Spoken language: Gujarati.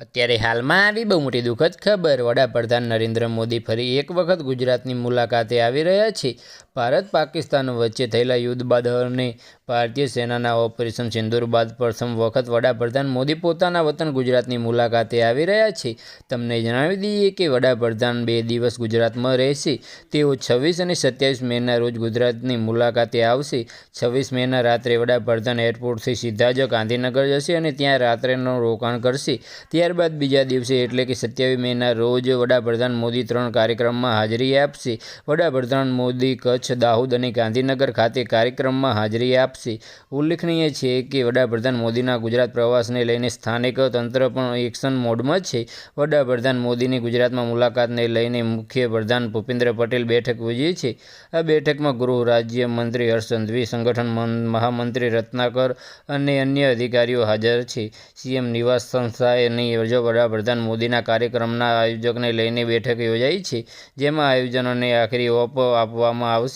ત્યારે હાલમાં આવી બહુ મોટી દુઃખદ ખબર. વડાપ્રધાન નરેન્દ્ર મોદી ફરી એક વખત ગુજરાતની મુલાકાતે આવી રહ્યા છે. ભારત પાકિસ્તાન વચ્ચે થયેલા યુદ્ધ બાદ અને ભારતીય સેનાના ઓપરેશન સિંદૂર બાદ પ્રથમ વખત વડાપ્રધાન મોદી પોતાના વતન ગુજરાતની મુલાકાતે આવી રહ્યા છે. તમને જણાવી દઈએ કે વડાપ્રધાન બે દિવસ ગુજરાતમાં રહેશે. તેઓ છવ્વીસ અને સત્યાવીસ મેના રોજ ગુજરાતની મુલાકાતે આવશે. છવ્વીસ મેના રાત્રે વડાપ્રધાન એરપોર્ટથી સીધા જ ગાંધીનગર જશે અને ત્યાં રાત્રેનું રોકાણ કરશે. ત્યારબાદ બીજા દિવસે એટલે કે સત્યાવીસ મેના રોજ વડાપ્રધાન મોદી ત્રણ કાર્યક્રમમાં હાજરી આપશે. વડાપ્રધાન મોદી, કચ્છ, દાહોદ અને ગાંધીનગર ખાતે કાર્યક્રમમાં હાજરી આપશે. ઉલ્લેખનીય છે કે વડાપ્રધાન મોદીના ગુજરાત પ્રવાસને લઈને સ્થાનિક તંત્ર પણ એક્શન મોડમાં છે. વડાપ્રધાન મોદીની ગુજરાતમાં મુલાકાતને લઈને મુખ્ય પ્રધાન ભૂપેન્દ્ર પટેલ બેઠક યોજી છે. આ બેઠકમાં ગૃહ રાજ્ય મંત્રી સંઘવી સંગઠન મહામંત્રી રત્નાકર અને અન્ય અધિકારીઓ હાજર છે. સીએમ નિવાસ સંસ્થાએની વડાપ્રધાન મોદીના કાર્યક્રમના આયોજકને લઈને બેઠક યોજાઈ છે, જેમાં આયોજનોને આખરી ઓપ આપવામાં આવશે.